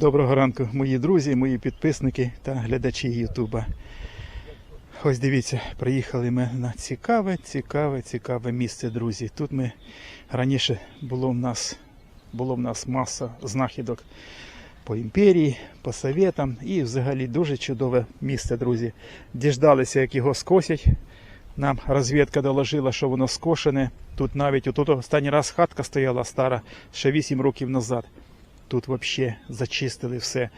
Доброго ранку, мої друзі, мої підписники та глядачі Ютуба. Ось дивіться, приїхали ми на цікаве, цікаве, цікаве місце, друзі. Тут ми раніше було в нас, було в нас маса знахідок по імперії, по советам і взагалі дуже чудове місце, друзі. Діждалися, як його скосять. Нам розвідка доложила, що воно скошене. Тут навіть отут останній раз хатка стояла стара, ще 8 років назад. Тут взагалі зачистили все.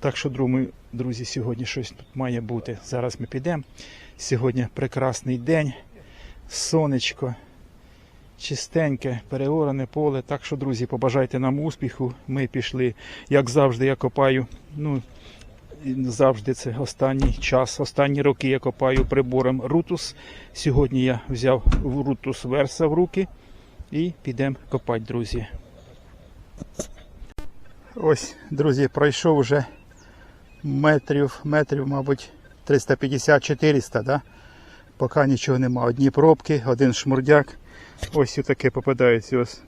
Так що, думаю, друзі, сьогодні щось тут має бути. Зараз ми підемо. Сьогодні прекрасний день, сонечко, чистеньке, переоране поле. Так що, друзі, побажайте нам успіху. Ми пішли, як завжди, я копаю. Ну, завжди це останній час, останні роки я копаю прибором Рутус. Сьогодні я взяв Рутус Верса в руки і підемо копати, друзі. Ось, друзі, пройшов вже метрів, метрів, мабуть, 350-400, да? Поки нічого нема. Одні пробки, один шмурдяк. Ось таке попадається ось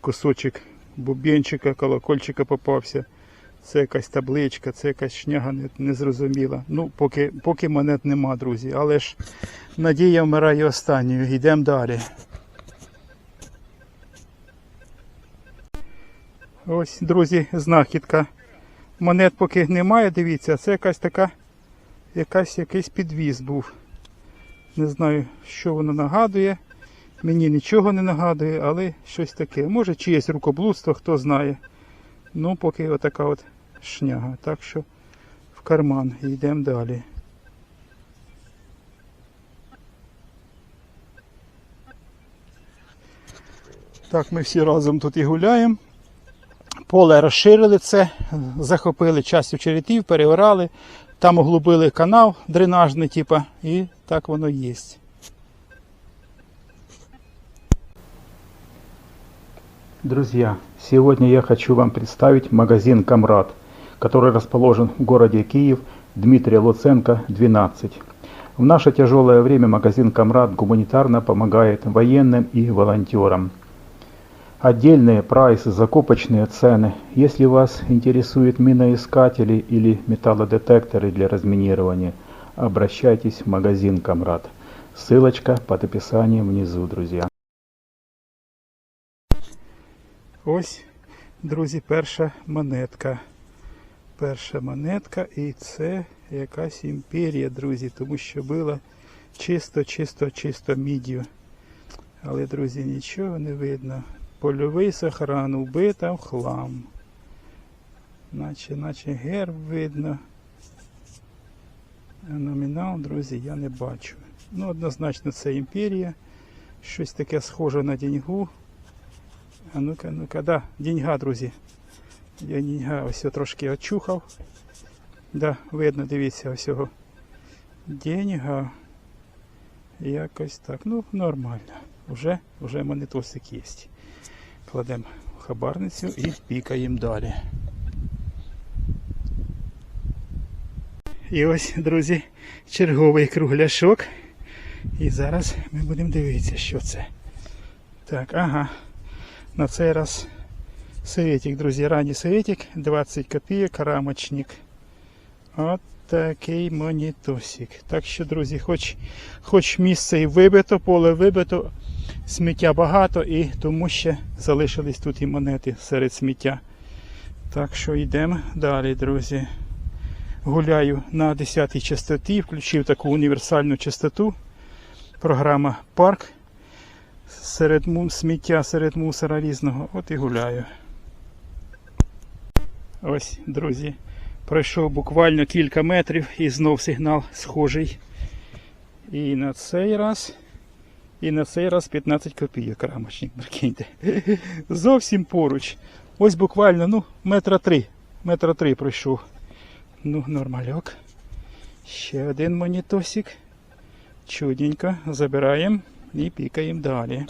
кусочок бубенчика, колокольчика попався. Це якась табличка, це якась шняга незрозуміла. Ну, поки, поки монет нема, друзі. Але ж надія вмирає останньою. Йдемо далі. Ось, друзі, знахідка. Монет поки немає, дивіться, це якась така, якась, якийсь підвіз був. Не знаю, що воно нагадує. Мені нічого не нагадує, але щось таке. Може чиєсь рукоблудство, хто знає. Ну, поки отака от шняга. Так що в карман йдемо далі. Так, ми всі разом тут і гуляємо. Поле розширили це, захопили частю черетів, переорали, там углубили канал дренажний, типа, і так воно є. Друзья, сегодня я хочу вам представить магазин «Камрад», который расположен в городе Киев, Дмитрия Луценко, 12. В наше тяжелое время магазин «Камрад» гуманитарно помогает военным и волонтерам. Отдельные прайсы, закупочные цены. Если вас интересуют миноискатели или металлодетекторы для разминирования, обращайтесь в магазин «Камрад». Ссылочка под описанием внизу, друзья. Ось, друзі, перша монетка. Перша монетка і це якась імперія, друзі, тому що було чисто, чисто, чисто мідію. Але, друзі, нічого не видно. Польовий сохран убита в хлам. Наче, наче герб видно. Номінал, друзі, я не бачу. Ну, однозначно, це імперія. Щось таке схоже на деньгу. А ну-ка, ну-ка, да, деньга, друзі. Я деньга ось трошки очухав. Да, видно, дивіться, ось його. Деньга. Якось так. Ну, нормально. Уже, уже монетосик є. Кладемо в хабарницю і пікаємо далі. І ось, друзі, черговий кругляшок. І зараз ми будемо дивитися, що це. Так, ага. На цей раз советик, друзі, ранній советик, 20 копійок, рамочник. От такий монітосик. Так що, друзі, хоч, хоч місце і вибито, поле вибито, сміття багато і тому ще залишились тут і монети серед сміття. Так що йдемо далі, друзі. Гуляю на 10-й частоті, включив таку універсальну частоту. Програма Парк серед сміття, серед мусора різного. От і гуляю. Ось, друзі, пройшов буквально кілька метрів і знов сигнал схожий. І на цей раз, і на цей раз 15 копійок рамочник, прикиньте. Зовсім поруч. Ось буквально, ну, метра три. Метра три пройшов. Ну, нормальок. Ще один монітосик. Чудненько. Забираємо і пікаємо далі.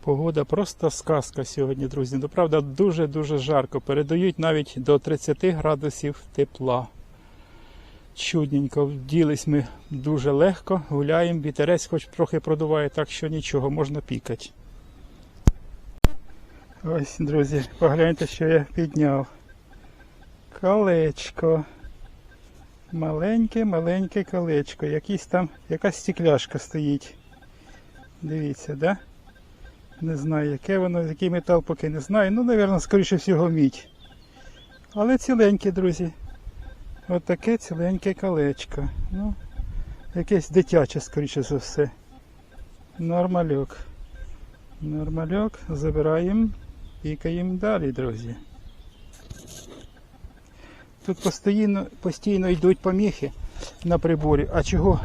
Погода просто сказка сьогодні, друзі. Ну, правда, дуже-дуже жарко. Передають навіть до 30 градусів тепла. Чудненько. Вділись ми дуже легко, гуляємо, вітерець хоч трохи продуває, так що нічого, можна пікати. Ось, друзі, погляньте, що я підняв. Колечко. Маленьке, маленьке колечко. Якісь там, якась стекляшка стоїть. Дивіться, да? Не знаю, яке воно, який метал поки не знаю. Ну, напевно, скоріше всього мідь. Але ціленьке, друзі. От таке ціленьке колечко. Ну, якесь дитяче, скоріше за все. Нормальок. Нормальок. Забираємо. Пікаємо далі, друзі. Тут постійно, постійно йдуть поміхи на приборі. А чого?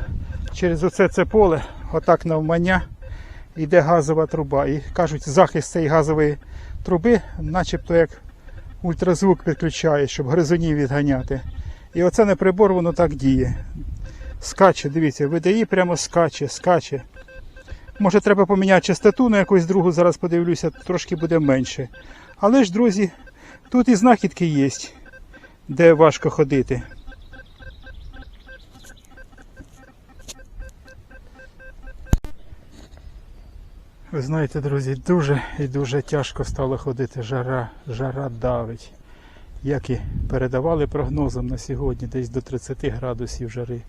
Через оце це поле, отак навмання, йде газова труба. І кажуть, захист цієї газової труби, начебто як ультразвук підключає, щоб гризунів відганяти. І оце на прибор воно так діє. Скаче, дивіться, видає прямо скаче, скаче. Може треба поміняти частоту на якусь другу, зараз подивлюся, трошки буде менше. Але ж, друзі, тут і знахідки є, де важко ходити. Ви знаєте, друзі, дуже і дуже тяжко стало ходити. Жара, жара давить. Як і передавали прогнозом на сьогодні, десь до 30 градусів жари.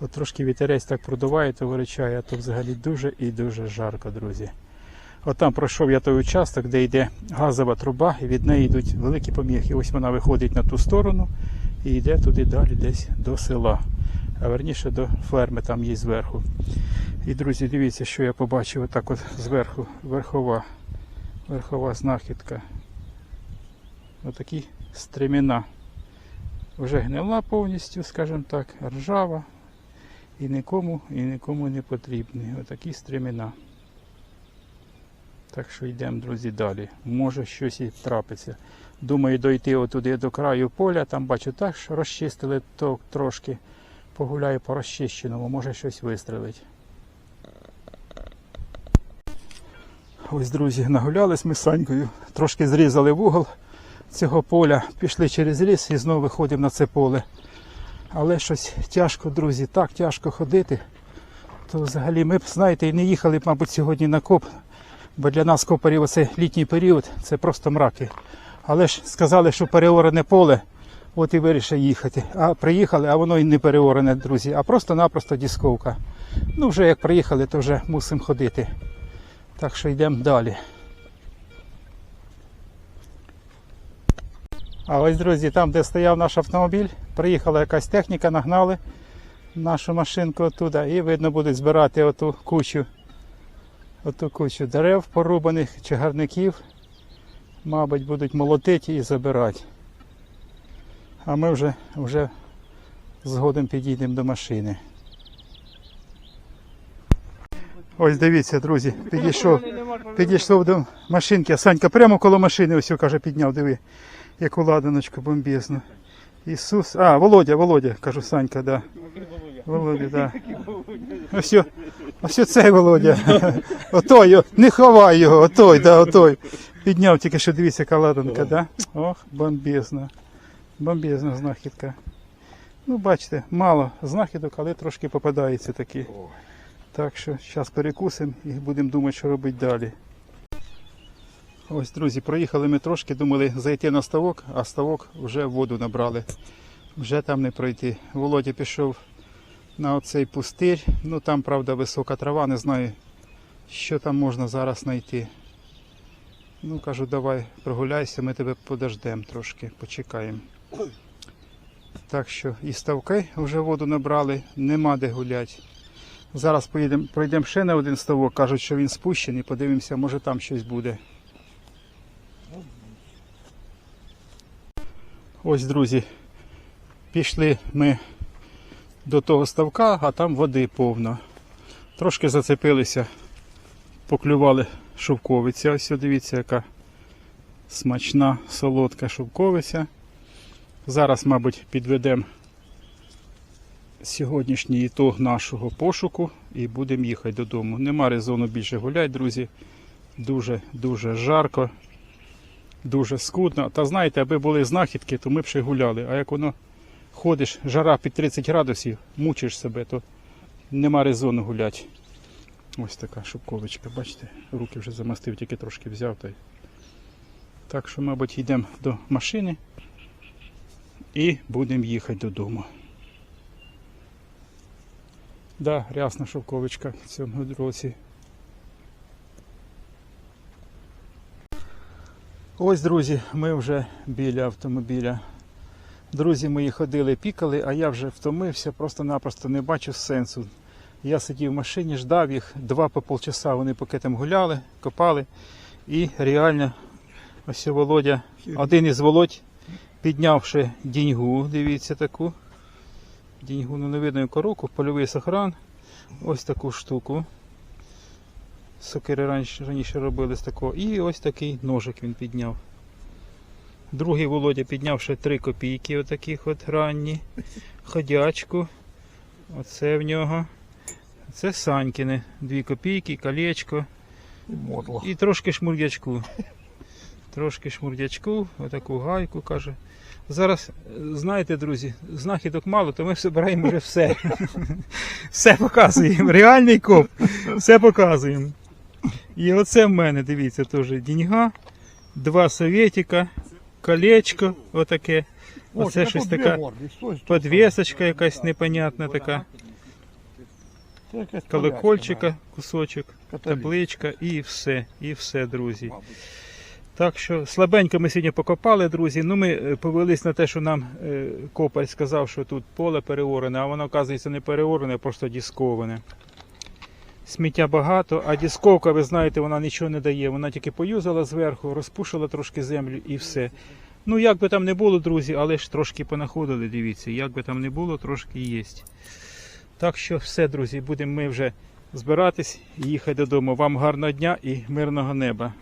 От трошки вітерець так продуває, то виричає, а то взагалі дуже і дуже жарко, друзі. От там пройшов я той участок, де йде газова труба, і від неї йдуть великі поміхи. Ось вона виходить на ту сторону і йде туди далі, десь до села. А верніше до ферми там є зверху. І, друзі, дивіться, що я побачив отак от зверху, верхова, верхова знахідка. Отакі стремена. Вже гнила повністю, скажімо так, ржава. І нікому, і нікому не потрібні. Отакі стремена. Так що йдемо, друзі, далі. Може щось і трапиться. Думаю, дойти отуди до краю поля, там бачу так, що розчистили то трошки. Погуляю по розчищеному, може щось вистрелить. Ось, друзі, нагулялись ми з Санькою, трошки зрізали вугол цього поля, пішли через ліс і знову виходимо на це поле. Але щось тяжко, друзі, так тяжко ходити. То взагалі ми б, знаєте, і не їхали б, мабуть, сьогодні на коп, бо для нас копарів оце літній період, це просто мраки. Але ж сказали, що переорене поле, от і вирішили їхати. А приїхали, а воно і не переорене, друзі, а просто-напросто дісковка. Ну, вже як приїхали, то вже мусимо ходити. Так що йдемо далі. А ось, друзі, там, де стояв наш автомобіль, приїхала якась техніка, нагнали нашу машинку оттуда і видно будуть збирати оту кучу, оту кучу дерев порубаних, чагарників. Мабуть, будуть молотити і забирати. А ми вже, вже згодом підійдемо до машини. Ось дивіться, друзі, підійшов, підійшов до машинки, а Санька прямо коло машини ось каже, підняв, диви, яку ладаночку бомбезну. Ісус. А, Володя, Володя, кажу Санька, да. Володя, да. Ось, ось оцей Володя. Отой, не ховай його, отой, да, отой. Підняв тільки що дивіться, яка ладанка, да? Ох, бомбезна. Бомбезна знахідка. Ну, бачите, мало знахідок, але трошки попадається такі. Так що зараз перекусимо і будемо думати, що робити далі. Ось, друзі, проїхали ми трошки, думали зайти на ставок, а ставок вже воду набрали. Вже там не пройти. Володя пішов на оцей пустир. Ну там, правда, висока трава, не знаю, що там можна зараз знайти. Ну, кажу, давай прогуляйся, ми тебе подождемо трошки, почекаємо. Так що і ставки вже воду набрали, нема де гуляти. Зараз поїдемо, пройдемо ще на один ставок, кажуть, що він спущений, подивимося, може там щось буде. Ось, друзі, пішли ми до того ставка, а там води повно. Трошки зацепилися, поклювали шовковиця. Ось дивіться, яка смачна, солодка шовковиця. Зараз, мабуть, підведемо сьогоднішній ітог нашого пошуку і будемо їхати додому. Нема резону більше гуляти, друзі. Дуже-дуже жарко, дуже скудно. Та знаєте, аби були знахідки, то ми б ще гуляли. А як воно ходиш, жара під 30 градусів, мучиш себе, то нема резону гуляти. Ось така шубковичка, бачите, руки вже замастив, тільки трошки взяв та Так що, мабуть, йдемо до машини і будемо їхати додому. Да, рясна шовковичка в цьому році. Ось, друзі, ми вже біля автомобіля. Друзі мої ходили, пікали, а я вже втомився, просто-напросто не бачу сенсу. Я сидів в машині, ждав їх два по полчаса, вони поки там гуляли, копали. І реально, ось Володя, один із Володь, піднявши діньгу, дивіться таку. Діньгу, ну не видно яку польовий сохран. Ось таку штуку. Сокири раніше, раніше робили з такого. І ось такий ножик він підняв. Другий Володя піднявши 3 копійки, отаких от ранні. Ходячку. Оце в нього. Це Санькіне. 2 копійки, колечко. Мотло. І трошки шмурдячку. Трошки шмурдячку, отаку гайку каже. Зараз, е, знаєте, друзі, знахідок мало, то ми збираємо вже все. Все показуємо. Реальний коп. Все показуємо. І оце в мене, дивіться, теж діньга, два совєтика, колечко, отаке. Оце щось така подвісочка якась непонятна така, колокольчика, кусочок, табличка і все, і все, друзі. Так що слабенько ми сьогодні покопали, друзі. Ну ми е, повелись на те, що нам е, копаль сказав, що тут поле переорене, а воно, оказується, не переорене, а просто дісковане. Сміття багато, а дісковка, ви знаєте, вона нічого не дає. Вона тільки поюзала зверху, розпушила трошки землю і все. Ну, як би там не було, друзі, але ж трошки понаходили, дивіться, як би там не було, трошки є. Так що все, друзі, будемо ми вже збиратись і їхати додому. Вам гарного дня і мирного неба.